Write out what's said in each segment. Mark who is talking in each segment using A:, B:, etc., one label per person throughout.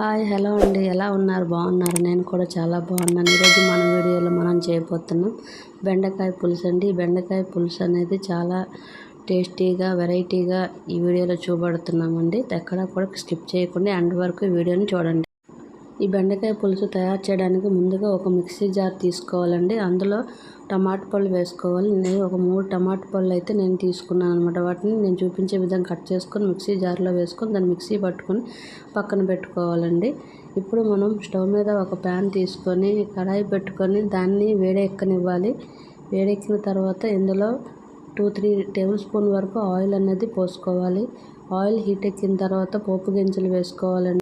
A: Hi hello అండి. ఎలా ఉన్నారు? బాగున్నారు? నేను కూడా చాలా బాగున్నాను. ఈరోజు మన వీడియోలో మనం చేయబోతున్నాం బెండకాయ పులుసు అండి. బెండకాయ పులుసు అనేది చాలా టేస్టీగా వెరైటీగా ఈ వీడియోలో చూపెడుతున్నామండి ఎక్కడా కూడా స్కిప్ చేయకుండా ఎండ్ వరకు ఈ వీడియోని చూడండి. ఈ బెండకాయ పులుసు తయారు చేయడానికి ముందుగా ఒక మిక్సీ జార్ తీసుకోవాలండి. అందులో టమాటా పళ్ళు వేసుకోవాలి. నేను ఒక మూడు టమాటా పళ్ళు అయితే నేను తీసుకున్నాను అనమాట వాటిని నేను చూపించే విధంగా కట్ చేసుకొని మిక్సీ జార్లో వేసుకొని దాన్ని మిక్సీ పట్టుకొని పక్కన పెట్టుకోవాలండి. ఇప్పుడు మనం స్టవ్ మీద ఒక ప్యాన్ తీసుకొని కడాయి పెట్టుకొని దాన్ని వేడెక్కనివ్వాలి. వేడెక్కిన తర్వాత ఇందులో టూ త్రీ టేబుల్ స్పూన్ వరకు ఆయిల్ అనేది పోసుకోవాలి. ఆయిల్ హీట్ ఎక్కిన తర్వాత పోపు గింజలు వేసుకోవాలండి.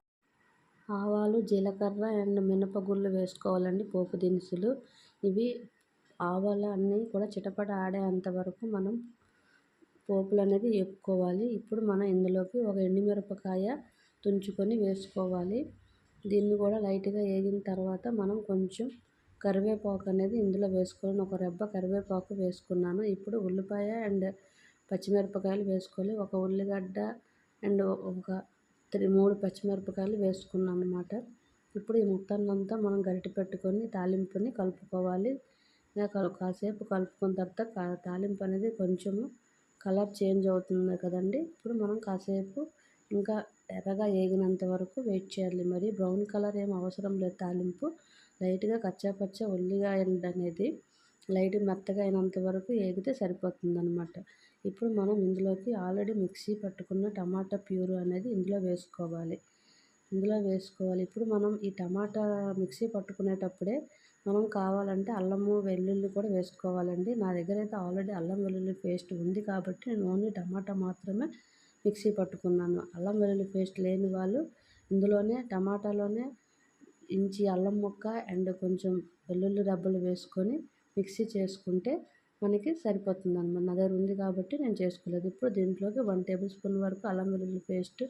A: ఆవాలు జీలకర్ర అండ్ మినపగుళ్ళు వేసుకోవాలండి పోపు దినుసులు. ఇవి ఆవాలు అన్నీ కూడా చిటపట ఆడేంత వరకు మనం పోపులు అనేది వేపుకోవాలి. ఇప్పుడు మనం ఇందులోకి ఒక ఎండుమిరపకాయ తుంచుకొని వేసుకోవాలి. దీన్ని కూడా లైట్గా వేగిన తర్వాత మనం కొంచెం కరివేపాకు అనేది ఇందులో వేసుకొని ఒక రెబ్బ కరివేపాకు వేసుకున్నాను. ఇప్పుడు ఉల్లిపాయ అండ్ పచ్చిమిరపకాయలు వేసుకోవాలి. ఒక ఉల్లిగడ్డ అండ్ ఒక త్రీ మూడు పచ్చిమిరపకాయలు వేసుకున్నాను అనమాట ఇప్పుడు ఈ మొత్తాన్ని అంతా మనం గరిటె పెట్టుకొని తాలింపుని కలుపుకోవాలి. కాసేపు కలుపుకున్న తర్వాత తాలింపు అనేది కొంచెము కలర్ చేంజ్ అవుతుంది కదండి. ఇప్పుడు మనం కాసేపు ఇంకా ఎర్రగా వేగినంత వరకు వెయిట్ చేయాలి. మరి బ్రౌన్ కలర్ ఏం అవసరం లేదు తాలింపు. లైట్గా కచ్చాపచ్చ ఒల్లిగా అనేది లైట్ మెత్తగా అయినంత వరకు వేగితే సరిపోతుంది అనమాట ఇప్పుడు మనం ఇందులోకి ఆల్రెడీ మిక్సీ పట్టుకున్న టమాటా ప్యూర్ అనేది ఇందులో వేసుకోవాలి. ఇందులో వేసుకోవాలి. ఇప్పుడు మనం ఈ టమాటా మిక్సీ పట్టుకునేటప్పుడే మనం కావాలంటే అల్లము వెల్లుల్లి కూడా వేసుకోవాలండి. నా దగ్గర అయితే ఆల్రెడీ అల్లం వెల్లుల్లి పేస్ట్ ఉంది కాబట్టి నేను ఓన్లీ టమాటా మాత్రమే మిక్సీ పట్టుకున్నాను. అల్లం వెల్లుల్లి పేస్ట్ లేని వాళ్ళు ఇందులోనే టమాటాలోనే ఇంచి అల్లం ముక్క అండ్ కొంచెం వెల్లుల్లి రబ్బలు వేసుకొని మిక్సీ చేసుకుంటే మనకి సరిపోతుంది అనమాట నా దగ్గర ఉంది కాబట్టి నేను చేసుకోలేదు. ఇప్పుడు దీంట్లోకి వన్ టేబుల్ స్పూన్ వరకు అల్లం వెల్లుల్లి పేస్ట్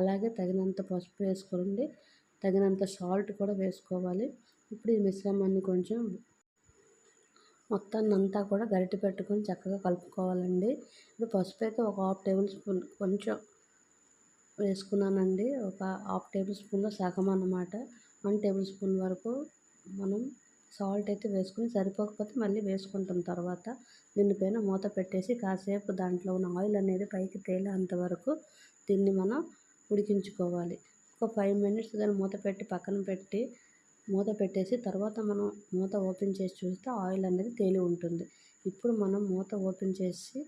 A: అలాగే తగినంత పసుపు వేసుకోండి. తగినంత సాల్ట్ కూడా వేసుకోవాలి. ఇప్పుడు ఈ మిశ్రమాన్ని కొంచెం మొత్తాన్ని అంతా కూడా గరిటె పెట్టుకొని చక్కగా కలుపుకోవాలండి. ఇప్పుడు పసుపు అయితే ఒక హాఫ్ టేబుల్ స్పూన్ కొంచెం వేసుకున్నానండి. ఒక హాఫ్ టేబుల్ స్పూన్లో సగం అన్నమాట. వన్ టేబుల్ స్పూన్ వరకు మనం సాల్ట్ అయితే వేసుకుని సరిపోకపోతే మళ్ళీ వేసుకుంటాం తర్వాత. దీనిపైన మూత పెట్టేసి కాసేపు దాంట్లో ఉన్న ఆయిల్ అనేది పైకి తేలేంత వరకు దీన్ని మనం ఉడికించుకోవాలి. ఒక ఫైవ్ మినిట్స్ దాన్ని మూత పెట్టి పక్కన పెట్టి మూత పెట్టేసి తర్వాత మనం మూత ఓపెన్ చేసి చూస్తే ఆయిల్ అనేది తేలి ఉంటుంది. ఇప్పుడు మనం మూత ఓపెన్ చేసి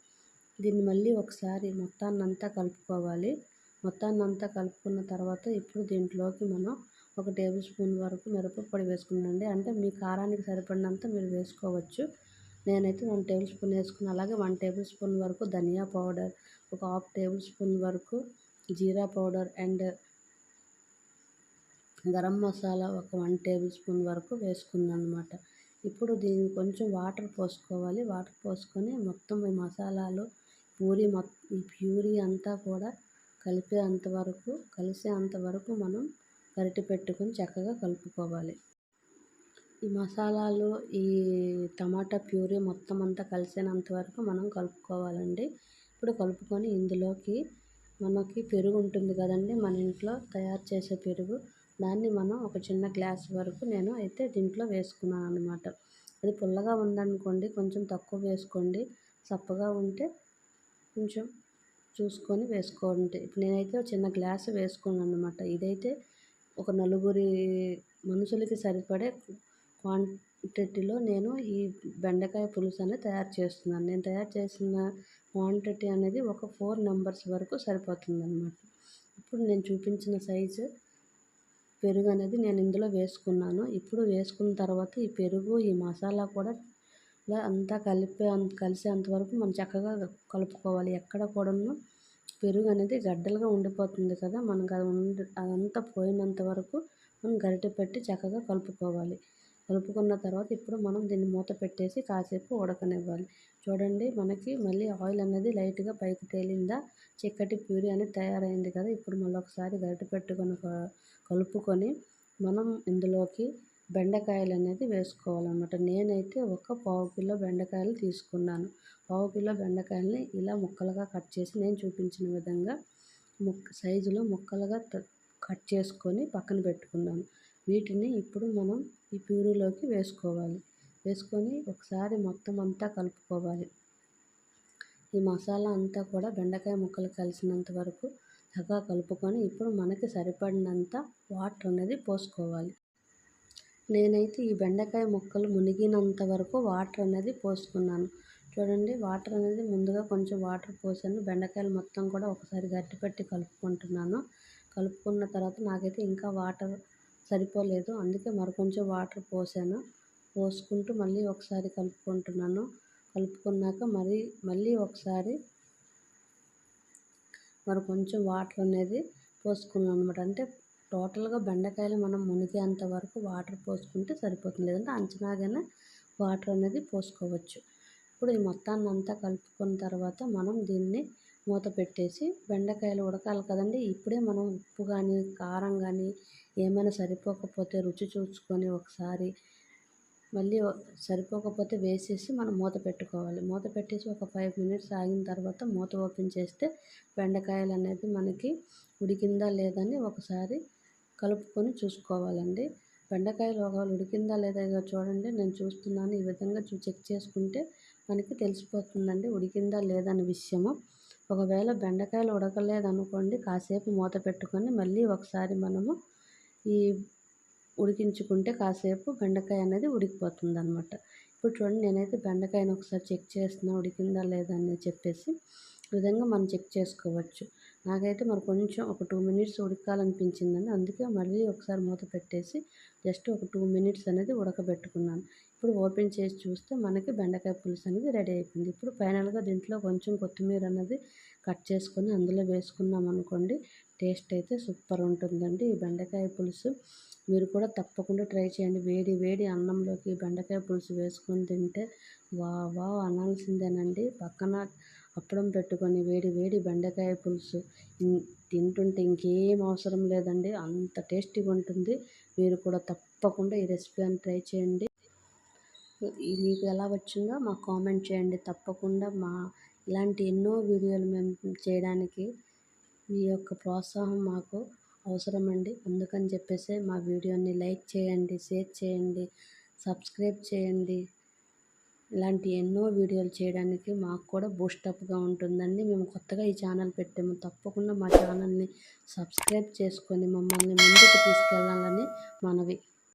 A: దీన్ని మళ్ళీ ఒకసారి మొత్తాన్నంతా కలుపుకోవాలి. మొత్తాన్నంతా కలుపుకున్న తర్వాత ఇప్పుడు దీంట్లోకి మనం ఒక టేబుల్ స్పూన్ వరకు మిరపపొడి వేసుకున్నానండి. అంటే మీ కారానికి సరిపడినంత మీరు వేసుకోవచ్చు. నేనైతే వన్ టేబుల్ స్పూన్ వేసుకున్నాను అలాగే వన్ టేబుల్ స్పూన్ వరకు ధనియా పౌడర్ ఒక హాఫ్ టేబుల్ స్పూన్ వరకు జీరా పౌడర్ అండ్ గరం మసాలా ఒక వన్ టేబుల్ స్పూన్ వరకు వేసుకున్నాను అనమాట ఇప్పుడు దీన్ని కొంచెం వాటర్ పోసుకోవాలి. వాటర్ పోసుకొని మొత్తం ఈ మసాలాలు పూరి మొత్తం ఈ ప్యూరీ అంతా కూడా కలిపే అంతవరకు కలిసే అంతవరకు మనం గరిటె పెట్టుకొని చక్కగా కలుపుకోవాలి. ఈ మసాలాలు ఈ టమాటా ప్యూరీ మొత్తం అంతా కలిసినంత వరకు మనం కలుపుకోవాలండి. ఇప్పుడు కలుపుకొని ఇందులోకి మనకి పెరుగు ఉంటుంది కదండి మన ఇంట్లో తయారు చేసే పెరుగు. దాన్ని మనం ఒక చిన్న గ్లాస్ వరకు నేను అయితే దీంట్లో వేసుకున్నాను అనమాట అది పుల్లగా ఉందనుకోండి కొంచెం తక్కువ వేసుకోండి. చప్పగా ఉంటే కొంచెం చూసుకొని వేసుకోండి. ఇప్పుడు నేనైతే చిన్న గ్లాస్ వేసుకున్నాను అనమాట ఇదైతే ఒక నలుగురి మనుషులకి సరిపడే క్వాంటిటీలో నేను ఈ బెండకాయ పులుసు అనేది తయారు చేస్తున్నాను. నేను తయారు చేసిన క్వాంటిటీ అనేది ఒక ఫోర్ నెంబర్స్ వరకు సరిపోతుంది అనమాట ఇప్పుడు నేను చూపించిన సైజు పెరుగు అనేది నేను ఇందులో వేసుకున్నాను. ఇప్పుడు వేసుకున్న తర్వాత ఈ పెరుగు ఈ మసాలా కూడా ఇలా అంతా కలిపే కలిసేంత వరకు మనం చక్కగా కలుపుకోవాలి. ఎక్కడ కూడాను పెరుగు అనేది గడ్డలుగా ఉండిపోతుంది కదా మనకు అది ఉండి అదంతా పోయినంత వరకు మనం గరిటె పెట్టి చక్కగా కలుపుకోవాలి. కలుపుకున్న తర్వాత ఇప్పుడు మనం దీన్ని మూత పెట్టేసి కాసేపు ఉడకనివ్వాలి. చూడండి మనకి మళ్ళీ ఆయిల్ అనేది లైట్గా పైకి తేలిందా చిక్కటి ప్యూరీ అనేది తయారైంది కదా ఇప్పుడు మళ్ళీ ఒకసారి గరిటె పెట్టుకొని కలుపుకొని మనం ఇందులోకి బెండకాయలు అనేది వేసుకోవాలన్నమాట. నేనైతే ఒక పావు కిలో బెండకాయలు తీసుకున్నాను. పావు కిలో బెండకాయలని ఇలా ముక్కలుగా కట్ చేసి నేను చూపించిన విధంగా ముక్క సైజులో ముక్కలుగా కట్ చేసుకొని పక్కన పెట్టుకున్నాను. వీటిని ఇప్పుడు మనం ఈ ప్యూరీలోకి వేసుకోవాలి. వేసుకొని ఒకసారి మొత్తం అంతా కలుపుకోవాలి. ఈ మసాలా అంతా కూడా బెండకాయ ముక్కలు కలిసినంత వరకు చక్కగా కలుపుకొని ఇప్పుడు మనకి సరిపడినంత వాటర్ అనేది పోసుకోవాలి. నేనైతే ఈ బెండకాయ ముక్కలు మునిగినంత వరకు వాటర్ అనేది పోసుకున్నాను. చూడండి వాటర్ అనేది ముందుగా కొంచెం వాటర్ పోసాను. బెండకాయలు మొత్తం కూడా ఒకసారి గట్టిపెట్టి కలుపుకుంటున్నాను. కలుపుకున్న తర్వాత నాకైతే ఇంకా వాటర్ సరిపోలేదు. అందుకే మరికొంచెం వాటర్ పోసాను. పోసుకుంటూ మళ్ళీ ఒకసారి కలుపుకుంటున్నాను. కలుపుకున్నాక మరి మళ్ళీ ఒకసారి మరి కొంచెం వాటర్ అనేది పోసుకున్నాను అనమాట అంటే టోటల్గా బెండకాయలు మనం మునిగేంత వరకు వాటర్ పోసుకుంటే సరిపోతుంది. లేదంటే అంచనాగానే వాటర్ అనేది పోసుకోవచ్చు. ఇప్పుడు ఈ మొత్తాన్ని అంతా కలుపుకున్న తర్వాత మనం దీన్ని మూత పెట్టేసి బెండకాయలు ఉడకాలి కదండి. ఇప్పుడే మనం ఉప్పు కానీ కారం కానీ ఏమైనా సరిపోకపోతే రుచి చూసుకొని ఒకసారి మళ్ళీ సరిపోకపోతే వేసేసి మనం మూత పెట్టుకోవాలి. మూత పెట్టేసి ఒక ఫైవ్ మినిట్స్ ఆగిన తర్వాత మూత ఓపెన్ చేస్తే బెండకాయలు అనేది మనకి ఉడికిందా లేదని ఒకసారి కలుపుకొని చూసుకోవాలండి. బెండకాయలు ఒకవేళ ఉడికిందా లేదా చూడండి. నేను చూస్తున్నాను. ఈ విధంగా చూ చెక్ చేసుకుంటే మనకి తెలిసిపోతుందండి. ఉడికిందా లేదా అనే విషయము. ఒకవేళ బెండకాయలు ఉడకలేదనుకోండి కాసేపు మూత పెట్టుకొని మళ్ళీ ఒకసారి మనము ఈ ఉడికించుకుంటే కాసేపు బెండకాయ అనేది ఉడికిపోతుంది అనమాట ఇప్పుడు చూడండి నేనైతే బెండకాయను ఒకసారి చెక్ చేస్తున్నా ఉడికిందా లేదా అని చెప్పేసి. ఈ విధంగా మనం చెక్ చేసుకోవచ్చు. నాకైతే మరి కొంచెం ఒక టూ మినిట్స్ ఉడకాలనిపించిందండి. అందుకే మళ్ళీ ఒకసారి మూత పెట్టేసి జస్ట్ ఒక టూ మినిట్స్ అనేది ఉడకబెట్టుకున్నాను. ఇప్పుడు ఓపెన్ చేసి చూస్తే మనకి బెండకాయ పులుసు అనేది రెడీ అయిపోయింది. ఇప్పుడు ఫైనల్గా దీంట్లో కొంచెం కొత్తిమీర అనేది కట్ చేసుకొని అందులో వేసుకున్నాం అనుకోండి టేస్ట్ అయితే సూపర్ ఉంటుందండి. ఈ బెండకాయ పులుసు మీరు కూడా తప్పకుండా ట్రై చేయండి. వేడి వేడి అన్నంలోకి బెండకాయ పులుసు వేసుకొని తింటే వా వా అనాల్సిందేనండి. పక్కన అప్పడం పెట్టుకొని వేడి వేడి బెండకాయ పులుసు తింటుంటే ఇంకేం అవసరం లేదండి. అంత టేస్టీగా ఉంటుంది. మీరు కూడా తప్పకుండా ఈ రెసిపీ అని ట్రై చేయండి. మీకు ఎలా వచ్చిందో మాకు కామెంట్ చేయండి. తప్పకుండా మా ఇలాంటి ఎన్నో వీడియోలు మేము చేయడానికి మీ యొక్క ప్రోత్సాహం మాకు అవసరమండి. అందుకని చెప్పేసి మా వీడియోని లైక్ చేయండి షేర్ చేయండి సబ్స్క్రైబ్ చేయండి. ఇలాంటి ఎన్నో వీడియోలు చేయడానికి మాకు కూడా బూస్టప్గా ఉంటుందండి. మేము కొత్తగా ఈ ఛానల్ పెట్టాము. తప్పకుండా మా ఛానల్ని సబ్స్క్రైబ్ చేసుకొని మమ్మల్ని ముందుకు తీసుకెళ్ళాలని మనవి.